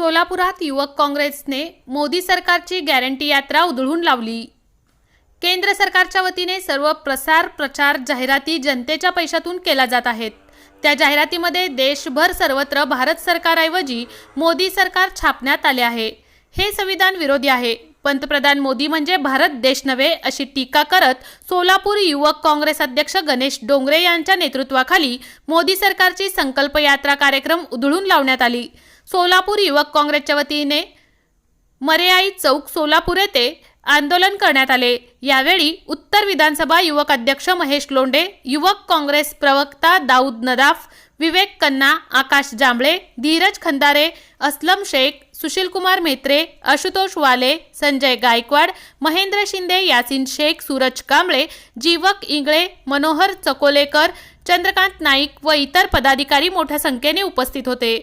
सोलापुरात युवक काँग्रेसने मोदी सरकारची गॅरंटी यात्रा उधळून लावली. केंद्र सरकारच्या वतीने सर्व प्रसार प्रचार जाहिराती जनतेच्या पैशातून केला जात आहेत. त्या जाहिरातीमध्ये देशभर सर्वत्र भारत सरकारऐवजी मोदी सरकार छापण्यात आले आहे. हे संविधान विरोधी आहे. पंतप्रधान मोदी म्हणजे भारत देश नव्हे अशी टीका करत सोलापूर युवक काँग्रेस अध्यक्ष गणेश डोंगरे यांच्या नेतृत्वाखाली मोदी सरकारची संकल्प यात्रा कार्यक्रम उधळून लावण्यात आली. सोलापूर युवक काँग्रेसच्या वतीने मरेआई चौक सोलापूर येथे आंदोलन करण्यात आले. यावेळी उत्तर विधानसभा युवक अध्यक्ष महेश लोंडे युवक काँग्रेस प्रवक्ता दाऊद नदाफ विवेक कन्ना आकाश जांभळे धीरज खंदारे असलम शेख सुशीलकुमार मेत्रे आशुतोष वाले संजय गायकवाड महेंद्र शिंदे यासिन शेख सूरज कांबळे जीवक इंगळे मनोहर चकोलेकर चंद्रकांत नाईक व इतर पदाधिकारी मोठ्या संख्येने उपस्थित होते.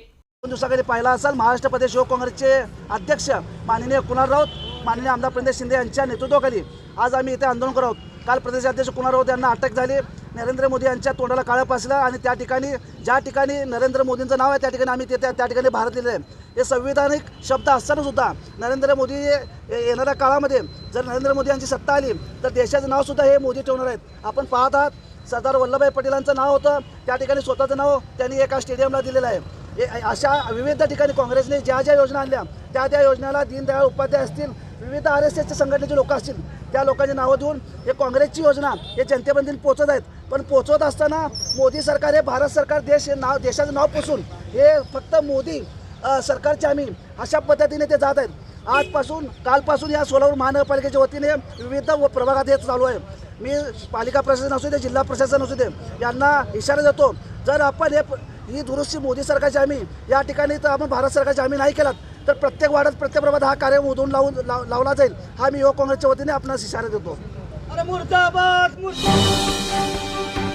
दोन दिवसाखाली पाहिला असाल महाराष्ट्र प्रदेश युवक काँग्रेसचे अध्यक्ष माननीय कुणाल राऊत? माननीय आमदार प्रणित शिंदे यांच्या नेतृत्वाखाली आज आम्ही इथे आंदोलन करत आहोत. काल प्रदेशाध्यक्ष कुणाल राऊत यांना अटक झाली. नरेंद्र मोदी यांच्या तोंडाला काळं पासलं आणि त्या ठिकाणी ज्या ठिकाणी नरेंद्र मोदींचं नाव आहे त्या ठिकाणी आम्ही ते त्या त्या ठिकाणी भारत लिहिलं आहे हे संविधानिक शब्द असतानासुद्धा नरेंद्र मोदी येणाऱ्या काळामध्ये जर नरेंद्र मोदी यांची सत्ता आली तर देशाचं नावसुद्धा हे मोदी ठेवणार आहेत. आपण पाहत आहात सरदार वल्लभभाई पटेलांचं नाव होतं त्या ठिकाणी स्वतःचं नाव त्यांनी एका स्टेडियमला दिलेलं आहे. अशा विविध ठिकाणी काँग्रेसने ज्या ज्या योजना आणल्या त्या त्या योजनाला दीनदयाळ उपाध्याय असतील विविध आर एस एसच्या संघटनेचे लोक असतील त्या लोकांची नावं देऊन हे काँग्रेसची योजना हे जनतेपर्यंत पोचत आहेत. पण पोचवत असताना मोदी सरकार हे भारत सरकार देश हे नाव देशाचं नाव पुसून हे फक्त मोदी अ, सरकारचे आम्ही अशा पद्धतीने ते जात आहेत. आजपासून कालपासून या सोलापूर महानगरपालिकेच्या वतीने विविध व प्रभागात हे चालू आहे. मी पालिका प्रशासन असू दे जिल्हा प्रशासन असू दे यांना इशारा देतो जर आपण हे ही दुरुस्ती मोदी सरकारची आम्ही या ठिकाणी तर आपण भारत सरकारची आम्ही नाही केलात तर प्रत्येक वाड्यात प्रत्येक प्रभात हा कार्य उधून लावून लाव- लावला जाईल. हा मी युवक काँग्रेसच्या वतीने आपणास इशारा देतो. अरे मुर्दाबाद मुर्दाबाद!